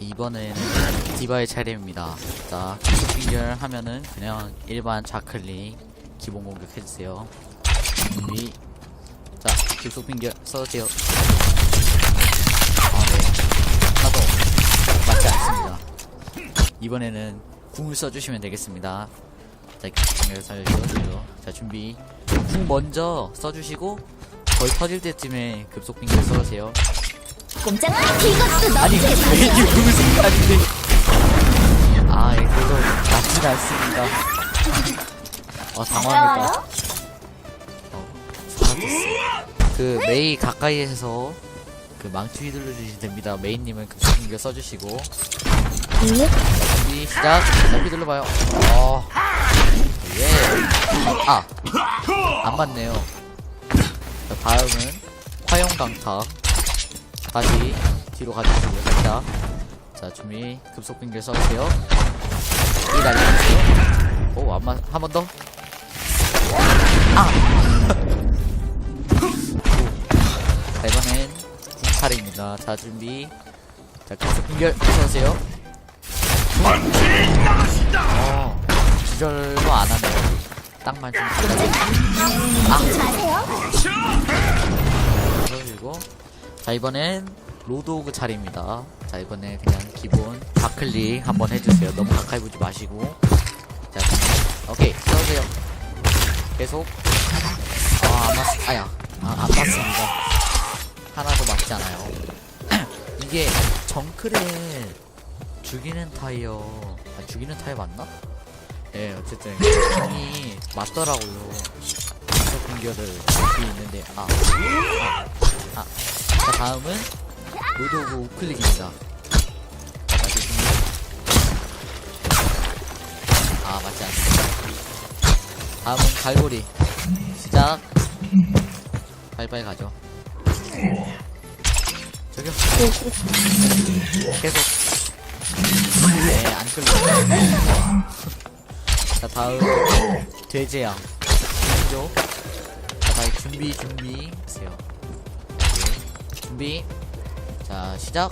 이번에는 디바의 차례입니다. 자, 빙결 하면은 그냥 일반 자클리 기본 공격 해주세요. 준비. 자, 급속 빙결 써주세요. 아, 네. 하나도 맞지 않습니다. 이번에는 궁을 써주시면 되겠습니다. 자, 빙결 살려주세요. 자, 준비. 궁 먼저 써주시고, 거의 터질 때쯤에 급속 빙결 써주세요. 꼼짝 이것도 아니 너지 메뉴 무슨 생각인데? 아 예, 그래도 나쁘지 않습니다. 어 당황했다. 어 사라졌어. 그 메이 가까이에서 그 망치 휘둘러 주시면 됩니다. 메이님은 급속인격 써주시고. 준비 시작. 자 휘둘러봐요. 어. 예아안 맞네요. 자, 다음은 화용 강타 다시 뒤로 가주시고요 살짝 자 준비 급속 빙결 써주세요 이 날려주세요 오안 맞.. 한번 더? 아! 자 이번엔 차례입니다 자 준비 자 급속 빙결 써주세요 어 기절도 안 하네요 딱만 좀 마세요 그리고 자 이번엔 로드오그 차례입니다. 자 이번에 그냥 기본 다클릭 한번 해주세요. 너무 가까이 보지 마시고. 자 오케이 써주세요. 계속. 아안 맞.. 아야 아, 안 맞습니다. 하나도 맞지 않아요. 이게 정크를 죽이는 타이어 아, 죽이는 타이어 맞나? 예 어쨌든 형이 맞더라고요. 공격을 할수 있는데 아 아, 자 다음은 로드 오브 우클릭입니다. 아 맞지 않습니다. 다음은 갈고리 시작. 빨리빨리 가죠. 저기요. 계속. 네, 안 끌려. 자 다음 다시 준비 준비 하세요. 네. 준비. 자, 시작.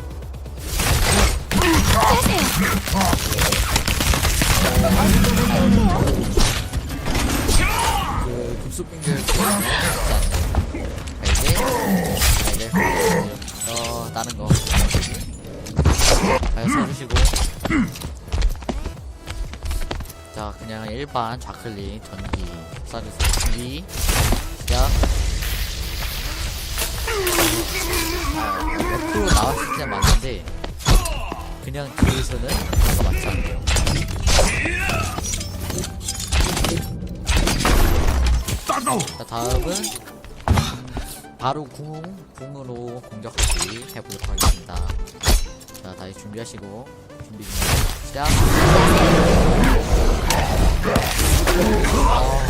어, 다른 거. 잘 써주시고. 자, 그냥 일반 좌클릭 전기 쏴주세요. 준비. 시작. 옆으로 나왔을 때 맞는데 그냥 뒤에서는 뭔가 맞지 않네요. 자 다음은 바로 궁, 궁으로 공격하기 해보도록 하겠습니다. 자 다시 준비하시고 준비 준비 시작. 아,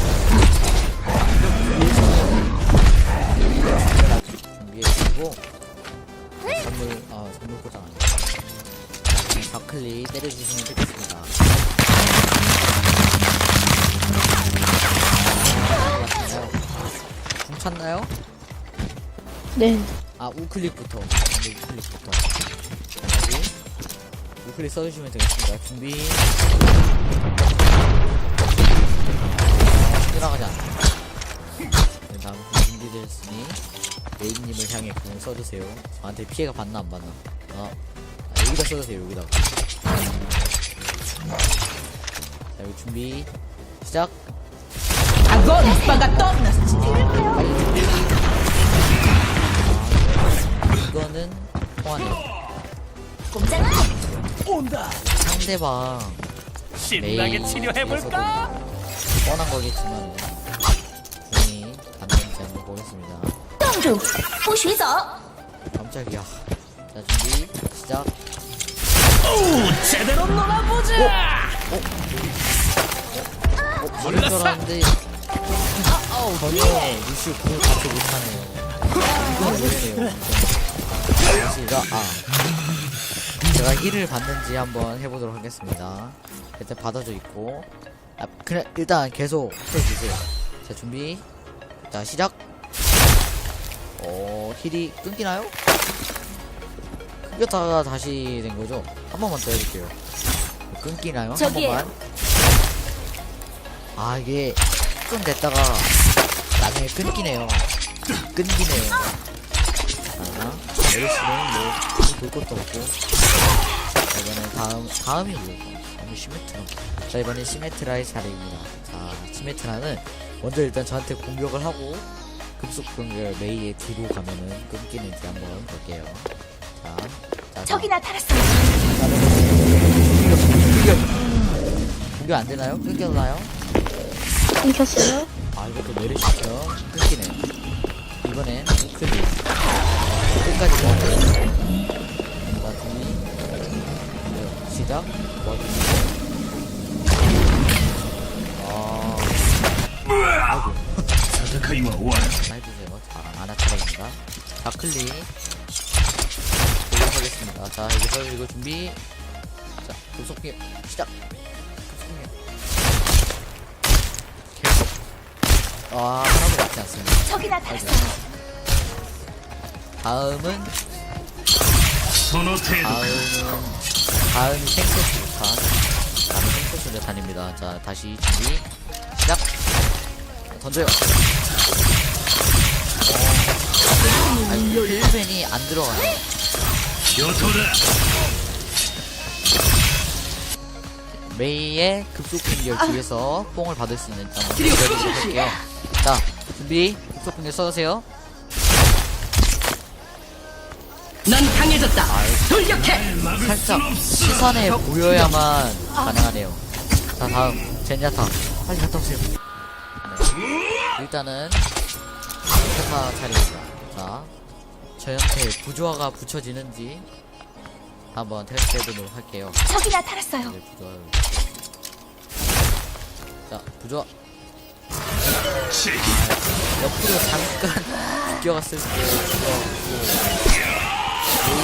준비해주시고 아 선물 포장 아니야 좌클릭 때려주시면 되겠습니다 맞나요? 궁 찼나요? 네. 아 우클릭부터 네, 우클릭부터 다시 우클릭 써주시면 되겠습니다 준비 메인님을 향해 궁을 써주세요. 저한테 피해가 받나 안 받나. 아, 아 여기다 써주세요 여기다가. 자 여기 준비. 시작. Agora pagatornas! 이거는 통하네요 꼼짝 상대방 신나게 치료해볼까? 뻔한 거겠지만 궁이 갔는지 한번 보겠습니다 冻住不许走 깜짝이야 자 준비 시작 제대로 놀아보자! 어? 모를 줄 알았는데 전혀 루시우 궁을 같이 못하네요 이건 모르네요 루시가 아 제가 힐을 받는지 한번 해보도록 하겠습니다 일단 받아줘 있고 아, 그냥 일단 계속 해주세요 자 준비 자 시작 어 힐이 끊기나요? 끊겼다가 다시 된 거죠? 한 번만 더 해볼게요. 끊기나요? 한 저기에요. 번만. 아, 이게 좀 됐다가 나중에 끊기네요. 끊기네요. 자, 메르시는 뭐, 볼 것도 없고. 자, 이번엔 다음, 다음이 뭐예요? 다음이 시메트라. 자, 이번엔 시메트라의 차례입니다. 자, 시메트라는 먼저 일단 저한테 공격을 하고, 급속 공격을 메이의 뒤로 가면은 끊기는지 한번 볼게요. 자, 자, 저기 나타났어요. 공격, 공격 안 되나요? 끊겼나요? 끊겼어요? 아, 이것도 내리시죠. 끊기네. 이번엔 우클릭. 끝까지. 자, 준비. 네, 시작. 모아주시고. 아, 아이고. 戦いは終わる 해주세요. 자, 아나 차례입니다. 자, 클릭. 하겠습니다. 자, 여기서 이거 준비. 자, 급속기 시작. 급속기. 계속. 아, 하나도 맞지 않습니다. 저기 나타났어요. 다음은, その程度 다음은, 다음이 생코스 자 다음은 생코스 대탄입니다. 자, 다시 준비. 던져요. 아, 힐벤이 그 안 들어가요. 메이의 급속 공격 뒤에서 뽕을 받을 수 있는 점을 보여드릴게요. 자, 준비. 급속 공격 써주세요. 넌 강해졌다. 아, 돌격해. 살짝 시선에 보여야만 아. 가능하네요. 자, 다음. 젠야타. 빨리 갔다 오세요. 네. 일단은, 젠야타 차례입니다. 자, 저한테 부조화가 붙여지는지 한번 테스트 해보도록 할게요. 저기 나타났어요. 네, 부조화. 자, 부조화. 刺激 옆으로 잠깐 비껴갔을 때 그거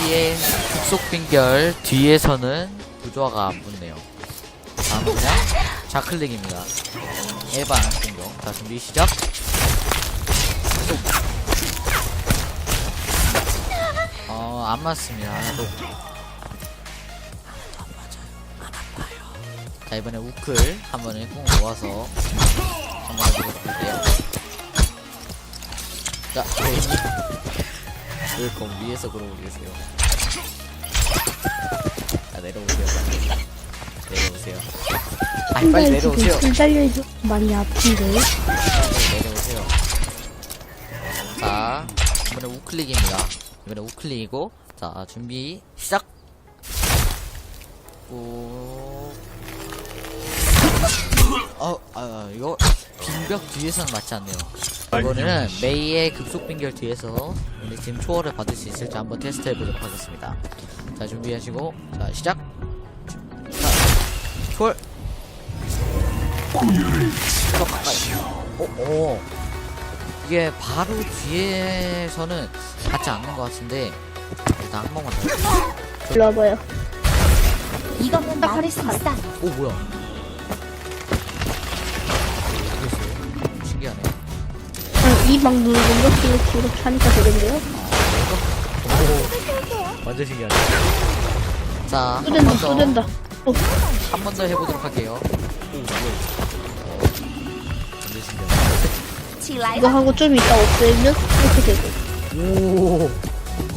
A의 급속 빙결 뒤에서는 부조화가 안 붙네요. 다음은 그냥 좌클릭입니다. 예방. 자 준비 시작. 어, 안 맞습니다. 하나도. 안 맞아요. 안 아파요. 자, 이번에 우클 한 번에 꾹 모아서 한번 할게요. 자, 네. 왜검 위에서 그러고 계세요? 자, 내려오세요. 내려오세요. 아니, 빨리 지금 내려오세요. 불 달려있어 많이 아픈데 빨리 내려오세요. 자, 이번에 우클릭입니다. 이번에 우클릭이고, 자, 준비, 시작! 꾹. 어, 아, 이거, 빙벽 뒤에서는 맞지 않네요. 이번에는 메이의 급속 빙결 뒤에서 우리 지금 초월을 받을 수 있을지 한번 테스트 해보도록 하겠습니다. 자, 준비하시고, 자, 시작! 더 가까이. 어, 어. 이게 바로 뒤에서는 받지 않는 것 같은데 일단 한 번만 더. 일로 와봐요 이거면 버릴 수 있어. 오 뭐야? 모르겠어요. 신기하네. 이막 누르는 거 이렇게 이렇게 하니까 되겠네요 오, 완전 신기하네. 자, 어, 한 번 더 해보도록 할게요. 오, 뭐야? 어, 완전 신기하네. 起来 이거 吧， 하고 좀 이따 없애면 이렇게 되고 오,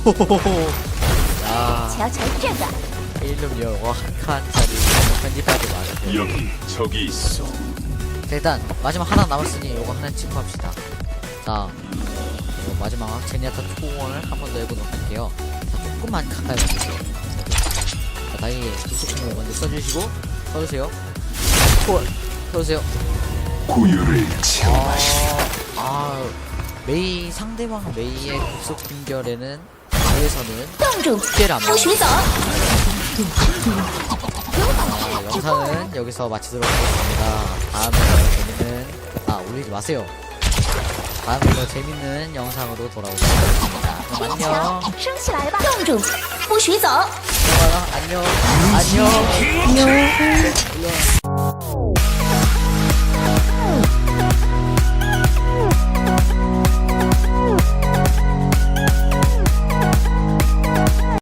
호호호호. 야, 瞧瞧这个， 일름 영어 한 칸짜리 편집하지 마세요. 여기 저기 있어 자, 일단 마지막 하나 남았으니 요거 하나 찍고 합시다. 자, 요 마지막 제니아타 초원을 한 번 더 해보도록 할게요. 자, 조금만 가까이 와주세요. 나중에 부속품을 먼저 써주시고 써주세요. 콜 써주세요. 고유를 체험하시오 아, 아 메이 상대방 메이의 급속 분결에는 아에서는 축제를 네, 영상은 여기서 마치도록 하겠습니다. 다음에 재밌는 아 올리지 마세요. 다음에 더 재밌는 영상으로 돌아오겠습니다. 그럼 안녕. 强，升起来吧，冻住，不许走。 안녕. 안녕. 안녕. 안녕 안녕.